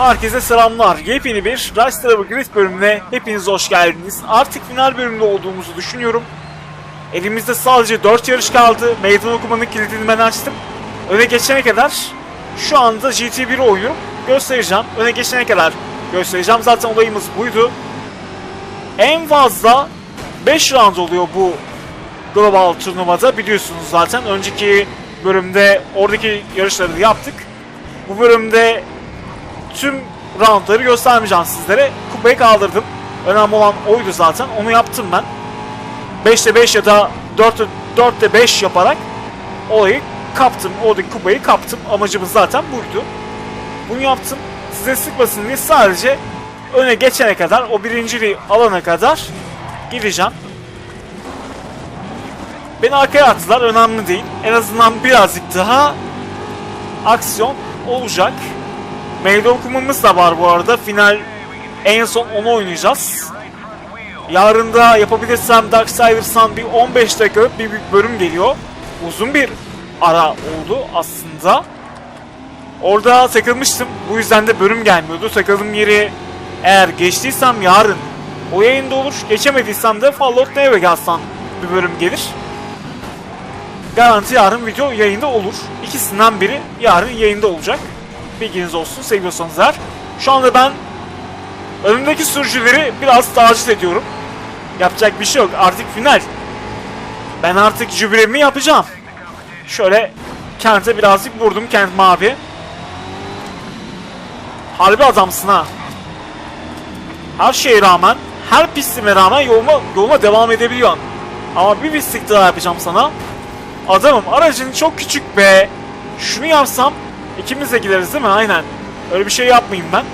Herkese selamlar. Yepyeni bir Rise Travel Grid bölümüne hepiniz hoş geldiniz. Artık final bölümünde olduğumuzu düşünüyorum. Elimizde sadece 4 yarış kaldı. Meydan okumanın kilidini ben açtım. Öne geçene kadar şu anda GT1 oynuyorum. Göstereceğim. Öne geçene kadar göstereceğim. Zaten olayımız buydu. En fazla 5 round oluyor bu global turnuvada biliyorsunuz zaten. Önceki bölümde oradaki yarışları yaptık. Bu bölümde tüm roundları göstermeyeceğim sizlere. Kupayı kaldırdım. Önemli olan oydu zaten. Onu yaptım ben. 5'te 5 ya da 4'te 4'te 5 yaparak olayı kaptım. Oradaki kupayı kaptım. Amacımız zaten buydu. Bunu yaptım. Size sıkmasın diye sadece öne geçene kadar, o birinciliği alana kadar gideceğim. Beni arkaya attılar. Önemli değil. En azından birazcık daha aksiyon olacak. Meydan okumamız da var bu arada. Final en son onu oynayacağız. Yarın da yapabilirsem Darksiders'tan bir 15 dakika bir, bir bölüm geliyor. Uzun bir ara oldu aslında. Orada takılmıştım. Bu yüzden de bölüm gelmiyordu. Takıldığım yeri eğer geçtiysem yarın o yayında olur. Geçemediysem de Fallout New Vegas'tan bir bölüm gelir. Garanti yarın video yayında olur. İkisinden biri yarın yayında olacak. Bilginiz olsun seviyorsanız eğer. Şu anda ben önümdeki sürücüleri biraz taciz ediyorum. Yapacak bir şey yok. Artık final. Ben artık jübilemi yapacağım. Şöyle kente birazcık vurdum kent mavi. Harbi adamsın ha. Her şeye rağmen, her pistime rağmen yoluma, yoluma devam edebiliyorsun. Ama bir pislik daha yapacağım sana. Adamım aracın çok küçük be. Şunu yapsam ikimiz de gideriz değil mi? Aynen. Öyle bir şey yapmayayım ben.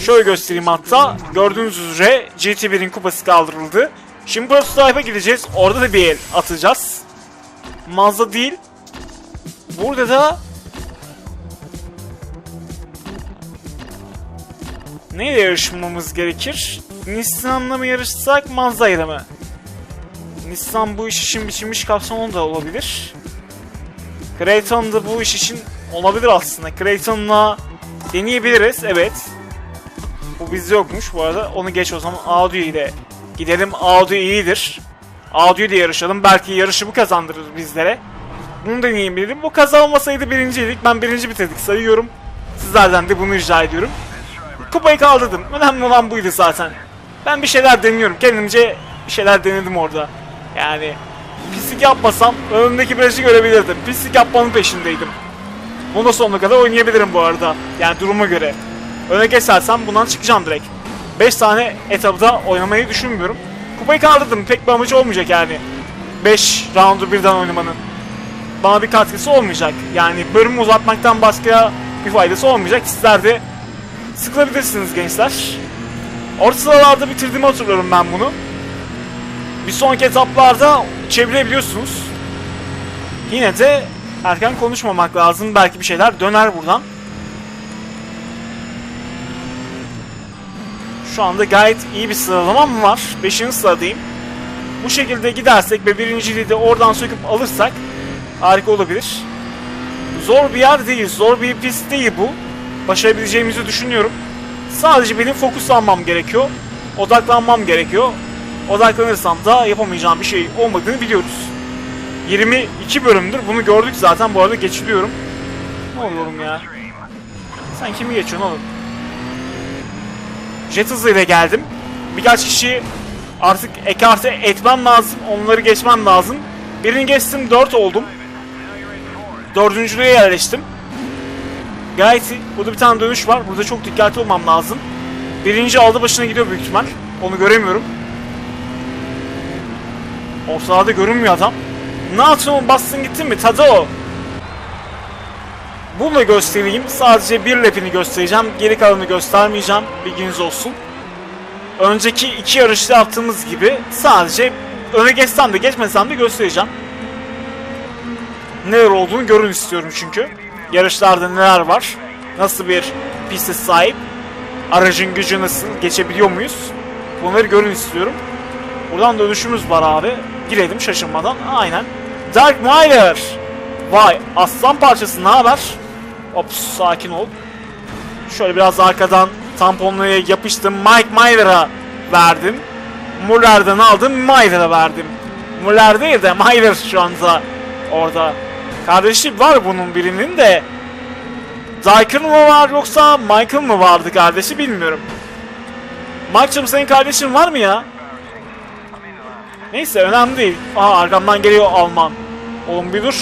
Şöyle göstereyim hatta. Gördüğünüz üzere GT1'in kupası kaldırıldı. Şimdi Prototype'a gideceğiz. Orada da bir el atacağız. Mazda değil. Burada da Neyle yarışmamız gerekir? Nissan'la mı yarışsak Mazda'yla mı? Nissan bu iş için biçilmiş kapsamı da olabilir. Creighton da bu iş için olabilir aslında. Creighton'la deneyebiliriz evet. Bu bizde yokmuş bu arada. Onu geç o zaman Audi ile gidelim. Audi iyidir. Audi ile yarışalım. Belki yarışı bu kazandırır bizlere. Bunu deneyebilirim. Bu kazanmasaydı birinciydik. Ben birinci bitirdik sayıyorum. Sizlerden de bunu rica ediyorum. Kupayı kaldırdım. Önemli olan buydu zaten. Ben bir şeyler deniyorum. Kendimce bir şeyler denedim orada. Yani pislik yapmasam önümdeki virajı görebilirdim. Pislik yapmanın peşindeydim. Bunu sonuna kadar oynayabilirim bu arada. Yani duruma göre. Öne geçersem bundan çıkacağım direkt. 5 tane etapta oynamayı düşünmüyorum. Kupayı kaldırdım. Pek bir amacı olmayacak yani. 5 roundu birden oynamanın. Bana bir katkısı olmayacak. Yani bölümü uzatmaktan başka bir faydası olmayacak. Sizler de sıkılabilirsiniz gençler. Orta sıralarda bitirdiğimi hatırlıyorum ben bunu. Bir sonraki etaplarda çevirebiliyorsunuz. Yine de erken konuşmamak lazım. Belki bir şeyler döner buradan. Şu anda gayet iyi bir sıralamam var. 5. sıradayım. Bu şekilde gidersek ve birinciliği de oradan söküp alırsak harika olabilir. Zor bir yer değil, zor bir pist değil bu. Başarabileceğimizi düşünüyorum. Sadece benim fokuslanmam gerekiyor. Odaklanmam gerekiyor. Odaklanırsam da yapamayacağım bir şey olmadığını biliyoruz. 22 bölümdür bunu gördük zaten bu arada geçiliyorum. Ne oluyorum ya? Sen kimi geçiyorsun oğlum? Jet hızıyla geldim. Birkaç kişi artık ekarte etmem lazım. Onları geçmem lazım. Birini geçtim 4 oldum. Dördüncülüğe yerleştim. Gayet. Burada bir tane dönüş var. Burada çok dikkatli olmam lazım. Birinci aldı başına gidiyor büyük ihtimal. Onu göremiyorum. Ortalarda görünmüyor adam. Yaptın bastın gittin mi? Tadı o. Bunu göstereyim. Sadece bir lapini göstereceğim. Geri kalanını göstermeyeceğim. Bilginiz olsun. Önceki iki yarışta yaptığımız gibi sadece öne geçsem de geçmesem de göstereceğim. Neler olduğunu görün istiyorum çünkü. Yarışlarda neler var? Nasıl bir piste sahip? Aracın gücü nasıl? Geçebiliyor muyuz? Bunları görün istiyorum. Buradan dönüşümüz var abi. Girelim şaşırmadan. Aynen. Dark Myler. Vay aslan parçası ne haber? Hop sakin ol. Şöyle biraz arkadan tamponluya yapıştım. Mike Myler'a verdim. Muller'den aldım. Myler'a verdim. Muller değil de Myler şu anda orada. Kardeşi var bunun birinin de. Dyker mı var yoksa Michael mı vardı kardeşi bilmiyorum. Mike'cım senin kardeşin var mı ya? Neyse önemli değil. Aha arkamdan geliyor Alman. Oğlum bir dur.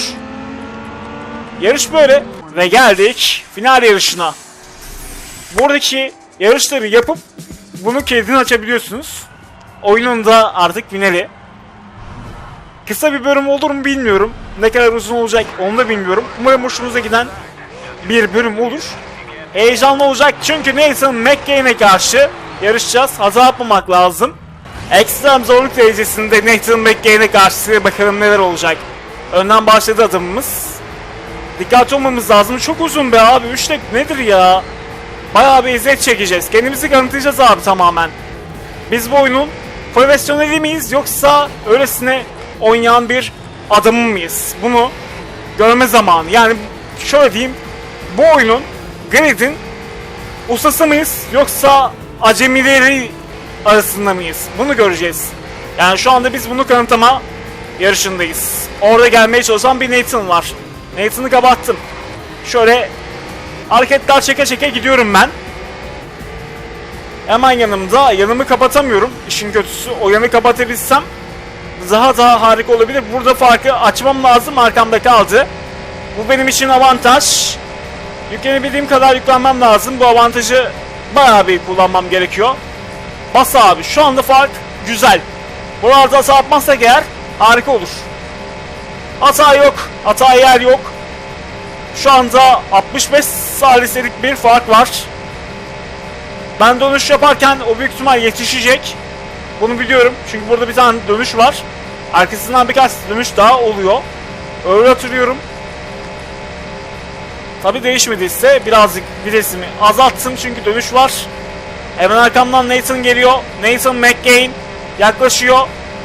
Yarış böyle. Ve geldik final yarışına. Buradaki yarışları yapıp bunu kendini açabiliyorsunuz. Oyunun da artık finali. Kısa bir bölüm olur mu bilmiyorum. Ne kadar uzun olacak onu da bilmiyorum. Umarım hoşunuza giden bir bölüm olur. Heyecanlı olacak çünkü Nathan McCain'e karşı yarışacağız. Hata yapmamak lazım. Ekstrem zorluk derecesinde Nathan McCain'e karşı bakalım neler olacak. Önden başladı adımımız. Dikkatli olmamız lazım. Çok uzun be abi. 3 dakika nedir ya? Bayağı bir eziyet çekeceğiz. Kendimizi kanıtlayacağız abi tamamen. Biz bu oyunun profesyoneli miyiz yoksa öylesine oynayan bir adamı mıyız? Bunu görme zamanı. Yani şöyle diyeyim. Bu oyunun Grid'in ustası mıyız yoksa acemileri arasında mıyız? Bunu göreceğiz. Yani şu anda biz bunu kanıtlama yarışındayız. Orada gelmeye çalışan bir Nathan var. Nathan'ı kapattım. Şöyle hareketler çeke çeke gidiyorum ben. Hemen yanımda. Yanımı kapatamıyorum. İşin kötüsü o yanı kapatabilsem daha daha harika olabilir. Burada farkı açmam lazım. Arkamda kaldı. Bu benim için avantaj. Yüklenebildiğim kadar yüklenmem lazım. Bu avantajı bayağı bir kullanmam gerekiyor. Bas abi. Şu anda fark güzel. Buralarda hata yapmazsak eğer harika olur. Hata yok. Hata yer yok. Şu anda 65 saliselik bir fark var. Ben dönüş yaparken o büyük ihtimal yetişecek. Bunu biliyorum. Çünkü burada bir tane dönüş var. Arkasından birkaç dönüş daha oluyor. Öyle hatırlıyorum. Tabi değişmediyse birazcık vitesimi azalttım çünkü dönüş var. Hemen arkamdan Nathan geliyor. Nathan McCain yaklaşıyor.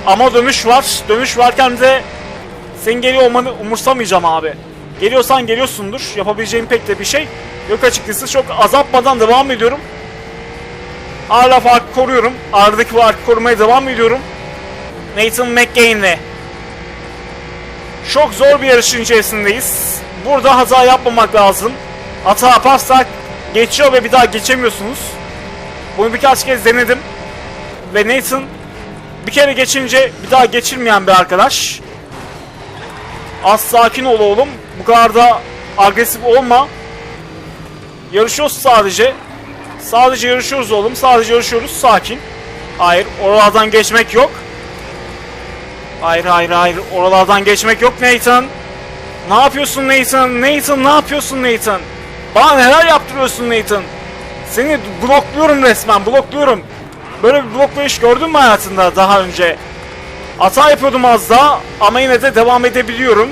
Ama dönüş var. Dönüş varken de senin geliyor olmanı umursamayacağım abi. Geliyorsan geliyorsundur. Yapabileceğim pek de bir şey yok açıkçası. Çok azaltmadan devam ediyorum. Hala farkı koruyorum. Aradaki farkı korumaya devam ediyorum. Nathan McCain'le. Çok zor bir yarışın içerisindeyiz. Burada hata yapmamak lazım. Hata yaparsak geçiyor ve bir daha geçemiyorsunuz. Bunu birkaç kez denedim. Ve Nathan bir kere geçince bir daha geçirmeyen bir arkadaş. Az sakin ol oğlum. Bu kadar da agresif olma. Yarışıyoruz sadece. Sadece yarışıyoruz oğlum. Sadece yarışıyoruz. Sakin. Hayır. Oralardan geçmek yok. Hayır hayır hayır. Oralardan geçmek yok Nathan. Ne yapıyorsun Nathan? Nathan ne yapıyorsun Nathan? Bana neler yaptırıyorsun Nathan? Seni blokluyorum resmen. Blokluyorum. Böyle bir bloklayış gördün mü hayatında daha önce? Hata yapıyordum az daha ama yine de devam edebiliyorum.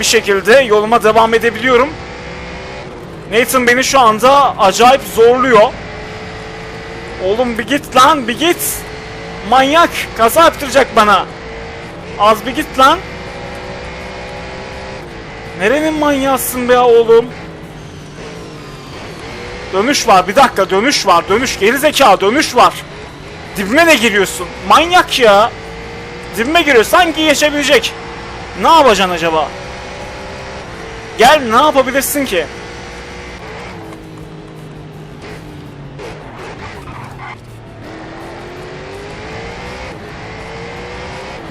Bir şekilde yoluma devam edebiliyorum. Nathan beni şu anda acayip zorluyor. Oğlum bir git lan bir git. Manyak kaza yaptıracak bana. Az bir git lan. Nerenin manyasın be oğlum? Dönüş var bir dakika dönüş var dönüş gerizekalı dönüş var. Dibime ne giriyorsun? Manyak ya. Dibime giriyor sanki geçebilecek. Ne yapacaksın acaba? Gel ne yapabilirsin ki?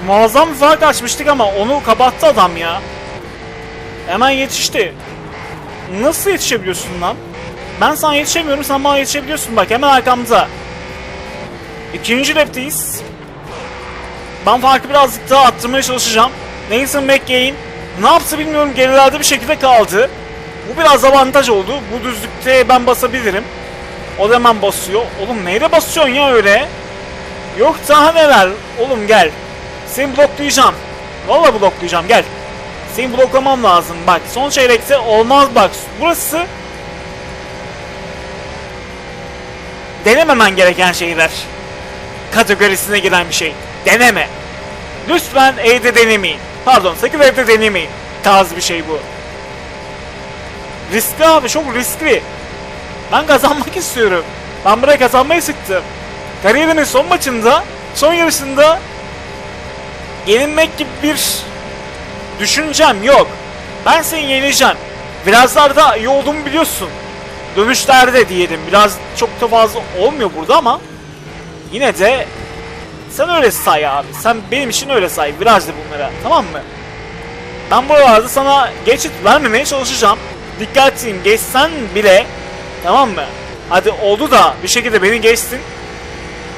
Muazzam bir fark açmıştık ama onu kapattı adam ya. Hemen yetişti. Nasıl yetişebiliyorsun lan? Ben sana yetişemiyorum sen bana yetişebiliyorsun bak hemen arkamda. İkinci lapteyiz. Ben farkı birazcık daha arttırmaya çalışacağım. Nathan McCain ne yaptı bilmiyorum gerilerde bir şekilde kaldı. Bu biraz avantaj oldu. Bu düzlükte ben basabilirim. O da hemen basıyor. Oğlum neyle basıyorsun ya öyle? Yok daha neler. Oğlum gel. Seni bloklayacağım. Valla bloklayacağım gel. Seni bloklamam lazım bak. Son çeyrekte olmaz bak. Burası denememen gereken şeyler. Kategorisine giren bir şey. Deneme. Lütfen evde denemeyin. Pardon sakın evde denemeyin. Tarz bir şey bu. Riskli abi çok riskli. Ben kazanmak istiyorum. Ben buraya kazanmayı sıktım. Kariyerimin son maçında, son yarışında yenilmek gibi bir düşüncem yok. Ben seni yeneceğim. Birazlarda iyi olduğumu biliyorsun. Dönüşlerde diyelim. Biraz çok da fazla olmuyor burada ama yine de sen öyle say abi. Sen benim için öyle say. Virajlı bunlara. Tamam mı? Ben buralarda sana geçit vermemeye çalışacağım. Dikkatliyim. Geçsen bile tamam mı? Hadi oldu da bir şekilde beni geçsin.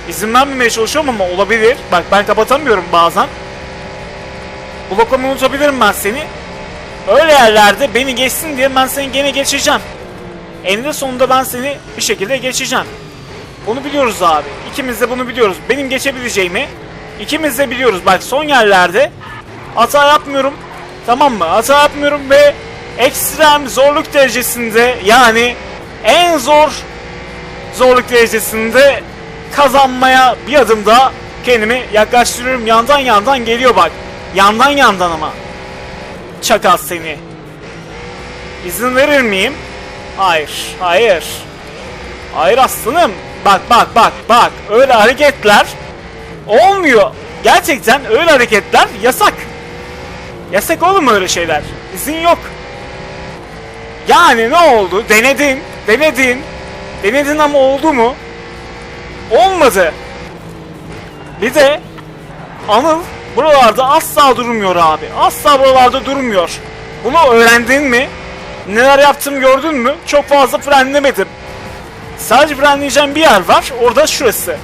İzin vermemeye çalışıyorum ama olabilir. Bak ben kapatamıyorum bazen. Bloklamayı unutabilirim ben seni. Öyle yerlerde beni geçsin diye ben seni gene geçeceğim. Eninde sonunda ben seni bir şekilde geçeceğim. Bunu biliyoruz abi. İkimiz de bunu biliyoruz. Benim geçebileceğimi ikimiz de biliyoruz. Bak son yerlerde hata yapmıyorum. Tamam mı? Hata yapmıyorum ve ekstrem zorluk derecesinde yani en zor zorluk derecesinde kazanmaya bir adım daha kendimi yaklaştırıyorum. Yandan yandan geliyor bak. Yandan yandan ama. Çakal seni. İzin verir miyim? Hayır, hayır. Hayır aslanım. Bak bak bak bak. Öyle hareketler olmuyor. Gerçekten öyle hareketler yasak. Yasak oğlum öyle şeyler. İzin yok. Yani ne oldu? Denedin. Denedin. Denedin ama oldu mu? Olmadı. Bir de Anıl buralarda asla durmuyor abi. Asla buralarda durmuyor. Bunu öğrendin mi? Neler yaptım gördün mü? Çok fazla frenlemedim. Sadece frenleyeceğim bir yer var. Orada şurası.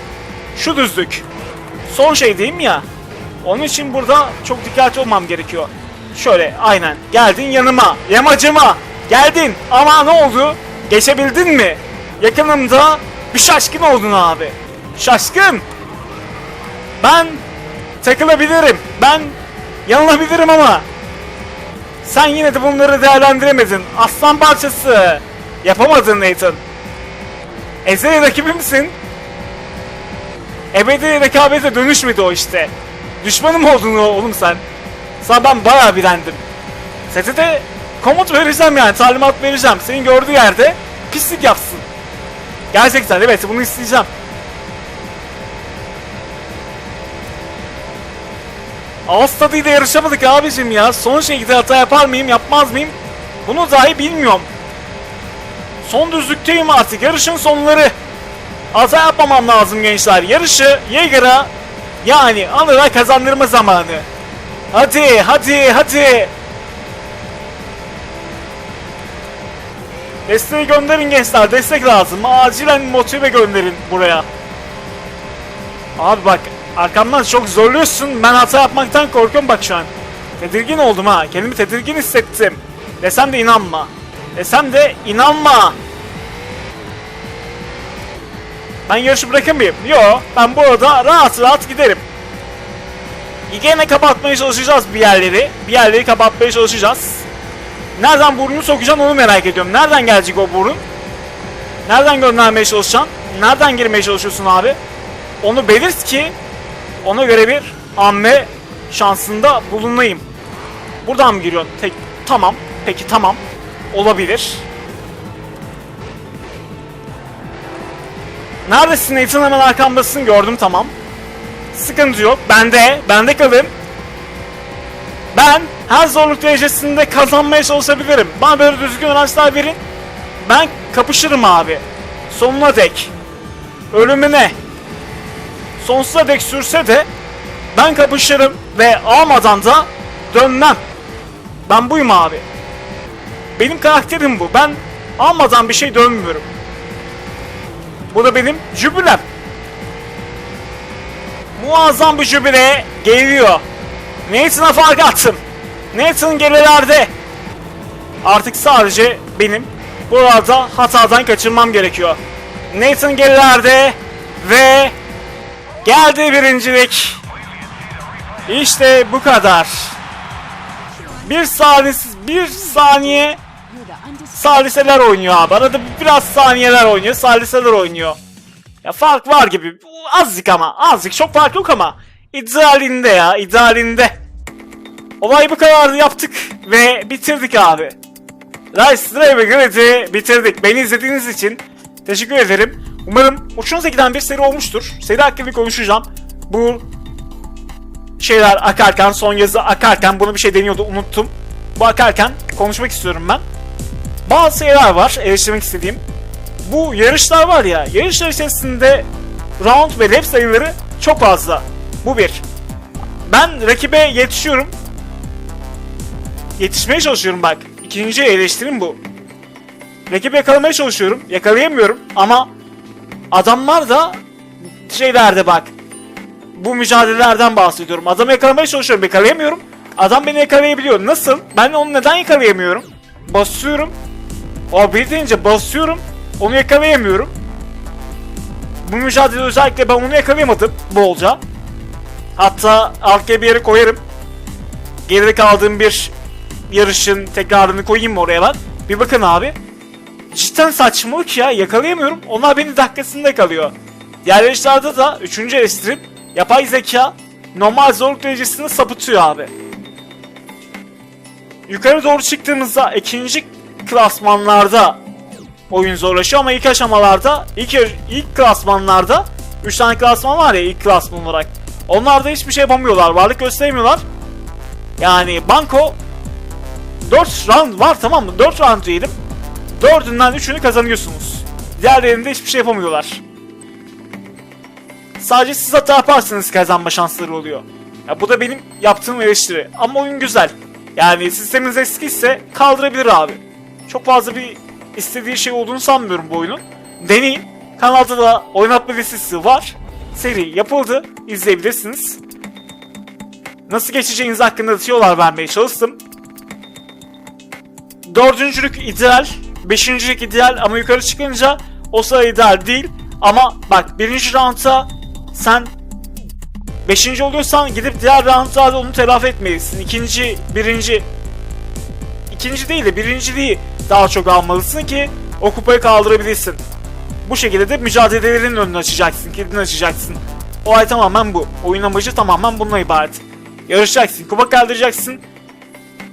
Şu düzlük. Son şey mi ya? Onun için burada çok dikkatli olmam gerekiyor. Şöyle aynen. Geldin yanıma. Yamacıma. Geldin. Ama ne oldu? Geçebildin mi? Yakınımda bir şaşkın oldun abi. Şaşkın. Ben takılabilirim. Ben yanılabilirim ama sen yine de bunları değerlendiremedin. Aslan parçası. Yapamadın Nathan. Ezeli rakibimsin. Ebedi rekabete dönüşmedi o işte. Düşmanım oldun oğlum sen. Sana ben bayağı bilendim. Sete de komut vereceğim yani talimat vereceğim. Senin gördüğü yerde pislik yapsın. Gerçekten evet bunu isteyeceğim. Ağız tadıyla yarışamadık abicim ya. Son şekilde hata yapar mıyım yapmaz mıyım? Bunu dahi bilmiyorum. Son düzlükteyim artık. Yarışın sonları. Hata yapmamam lazım gençler. Yarışı Yeager'a yani Anır'a kazandırma zamanı. Hadi hadi hadi. Desteği gönderin gençler. Destek lazım. Acilen motive gönderin buraya. Abi bak arkamdan çok zorluyorsun. Ben hata yapmaktan korkuyorum bak şu an. Tedirgin oldum ha. Kendimi tedirgin hissettim. Desem de inanma. Desem de inanma. Ben yarışı bırakamayayım. Yo ben bu arada rahat rahat giderim. Gene kapatmaya çalışacağız bir yerleri. Bir yerleri kapatmaya çalışacağız. Nereden burnunu sokacaksın onu merak ediyorum. Nereden gelecek o burun? Nereden göndermeye çalışacaksın? Nereden girmeye çalışıyorsun abi? Onu belirt ki ona göre bir hamle şansında bulunayım. Buradan mı giriyorsun? Tek, tamam. Peki tamam. Olabilir. Neredesin Nathan hemen arkamdasın gördüm tamam. Sıkıntı yok. Bende. Bende kalın. Ben her zorluk derecesinde kazanmaya çalışabilirim. Bana böyle düzgün araçlar verin. Ben kapışırım abi. Sonuna dek. Ölümüne. Sonsuza dek sürse de ben kapışırım ve almadan da dönmem. Ben buyum abi. Benim karakterim bu. Ben almadan bir şey dönmüyorum. Bu da benim jübilem. Muazzam bir jübile geliyor. Nathan'a fark attım. Nathan gerilerde. Artık sadece benim burada hatadan kaçınmam gerekiyor. Nathan gerilerde ve geldi birincilik. İşte bu kadar. Bir saniye, bir saniye saliseler oynuyor abi. Arada biraz saniyeler oynuyor, saliseler oynuyor. Ya fark var gibi. Azıcık ama. Azıcık. Çok fark yok ama. İdealinde ya. idealinde. Olay bu kadar yaptık ve bitirdik abi. Rise Drive Grid'i bitirdik. Beni izlediğiniz için teşekkür ederim. Umarım hoşunuza giden bir seri olmuştur. Seri hakkında konuşacağım. Bu şeyler akarken, son yazı akarken bunu bir şey deniyordu unuttum. Bu akarken konuşmak istiyorum ben. Bazı şeyler var eleştirmek istediğim. Bu yarışlar var ya, yarışlar içerisinde round ve lap sayıları çok fazla. Bu bir. Ben rakibe yetişiyorum. Yetişmeye çalışıyorum bak. İkinci eleştirim bu. Rakibi yakalamaya çalışıyorum. Yakalayamıyorum ama adamlar da şeylerde bak. Bu mücadelelerden bahsediyorum. Adamı yakalamaya çalışıyorum. Yakalayamıyorum. Adam beni yakalayabiliyor. Nasıl? Ben onu neden yakalayamıyorum? Basıyorum. O bir deyince basıyorum. Onu yakalayamıyorum. Bu mücadele özellikle ben onu yakalayamadım bolca. Hatta arkaya bir yere koyarım. Geride kaldığım bir yarışın tekrarını koyayım mı oraya ben? Bir bakın abi. Cidden saçmalık ya yakalayamıyorum. Onlar beni dakikasında yakalıyor. Diğer yarışlarda da 3. eleştirip yapay zeka normal zorluk derecesini sapıtıyor abi. Yukarı doğru çıktığımızda ikinci klasmanlarda oyun zorlaşıyor ama ilk aşamalarda ilk ilk klasmanlarda 3 tane klasman var ya ilk klasman olarak. Onlarda hiçbir şey yapamıyorlar. Varlık gösteremiyorlar. Yani banko 4 round var tamam mı? 4 round diyelim. 4'ünden 3'ünü kazanıyorsunuz. Diğerlerinde hiçbir şey yapamıyorlar. Sadece siz hata yaparsanız kazanma şansları oluyor. Ya bu da benim yaptığım eleştiri. Ama oyun güzel. Yani sisteminiz eskiyse kaldırabilir abi. Çok fazla bir istediği şey olduğunu sanmıyorum bu oyunun. Deneyin. Kanalda da oynatma listesi var. Seri yapıldı. İzleyebilirsiniz. Nasıl geçeceğiniz hakkında tiyolar vermeye çalıştım. Dördüncülük ideal, beşincilik ideal ama yukarı çıkınca o sıra ideal değil. Ama bak birinci roundda sen beşinci oluyorsan gidip diğer roundlarda onu telafi etmelisin. İkinci, birinci, ikinci değil de birinciliği daha çok almalısın ki o kupayı kaldırabilirsin. Bu şekilde de mücadelelerin önünü açacaksın, kilidini açacaksın. Olay tamamen bu. Oyun amacı tamamen bununla ibaret. Yarışacaksın, kupa kaldıracaksın.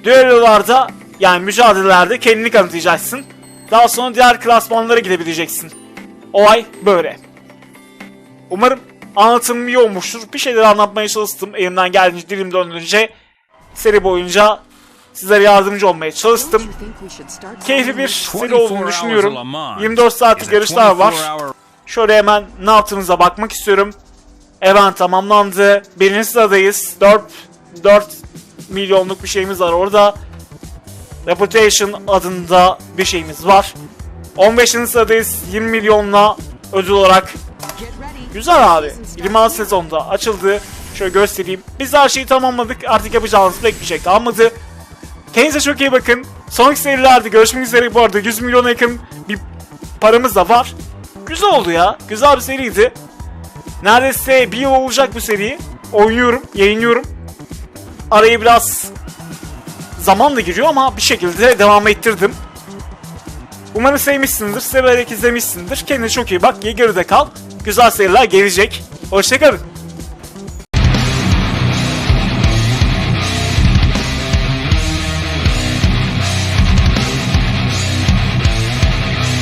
Düellolarda yani mücadelelerde kendini kanıtlayacaksın. Daha sonra diğer klasmanlara gidebileceksin. Olay böyle. Umarım anlatımım iyi olmuştur. Bir şeyler anlatmaya çalıştım elimden geldiğince dilim döndüğünce seri boyunca sizlere yardımcı olmaya çalıştım. Keyifli bir seri olduğunu düşünüyorum. 24 saatlik yarışlar var. Şöyle hemen ne yaptığınıza bakmak istiyorum. Event tamamlandı. Birinci sıradayız. 4, 4 milyonluk bir şeyimiz var orada. Reputation adında bir şeyimiz var. 15. sıradayız. 20 milyonla ödül olarak. Güzel abi. Season starts 26 sezonda açıldı. Şöyle göstereyim. Biz her şeyi tamamladık. Artık yapacağımız pek bir şey kalmadı. Kendinize çok iyi bakın. Sonraki serilerde görüşmek üzere. Bu arada 100 milyona yakın bir paramız da var. Güzel oldu ya. Güzel bir seriydi. Neredeyse bir yıl olacak bu seri. Oynuyorum, yayınlıyorum. Araya biraz zaman da giriyor ama bir şekilde devam ettirdim. Umarım sevmişsindir, severek izlemişsindir. Kendine çok iyi bak, geride kal. Güzel seriler gelecek. Hoşçakalın.